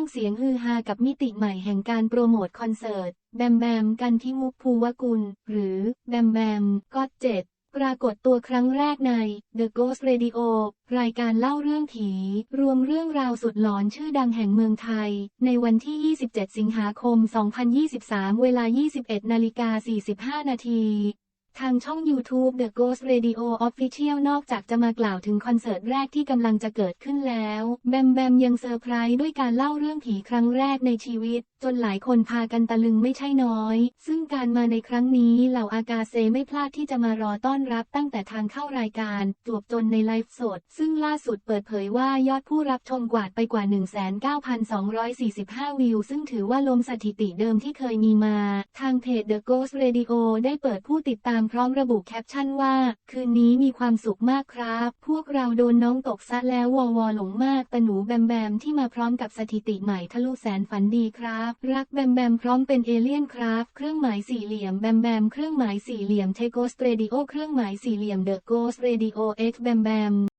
างเสียงฮือฮากับมิติใหม่แห่งการโปรโมทคอนเสิร์ต แบมแบม กันที่มุกภูวกุล หรือ แบมแบมก็เจ็ดปรากฏตัวครั้งแรกใน The Ghost Radio รายการเล่าเรื่องผี รวมเรื่องราวสุดหลอนชื่อดังแห่งเมืองไทย ในวันที่ 27 สิงหาคม 2023 เวลา 21นาฬิกา45 นาที ทางช่อง YouTube The Ghost Radio Official นอกจากจะมากล่าวถึงคอนเสิร์ตแรกที่กำลังจะเกิดขึ้นแล้ว แบมแบมยังเซอร์ไพรส์ด้วยการเล่าเรื่องผีครั้งแรกในชีวิต จนหลายคนพากันตะลึงไม่ใช่น้อย ซึ่งการมาในครั้งนี้เหล่าอากาเซไม่พลาดที่จะมารอต้อนรับตั้งแต่ทางเข้ารายการจวบจนในไลฟ์สด ซึ่งล่าสุดเปิดเผยว่ายอดผู้รับชมกวาดไปกว่า 19,245 วิว ซึ่งถือว่าลมสถิติเดิมที่เคยมีมา ทางเพจ The Ghost Radio ได้เปิดผู้ติดตามพร้อมระบุแคปชั่นว่า คืนนี้มีความสุขมากครับ พวกเราโดนน้องตกซะแล้ววอวอหลงมากแต่หนูแบมแบมที่มาพร้อมกับสถิติใหม่ทะลุแสนฝันดีครับ รักแบมแบมพร้อมเป็นเอเลี่ยนครับ เครื่องหมายสี่เหลี่ยมแบมแบมเครื่องหมายสี่เหลี่ยมเทโกสเรดิโอเครื่องหมายสี่เหลี่ยมเดอะโกสเรดิโอเอ็กแบมแบม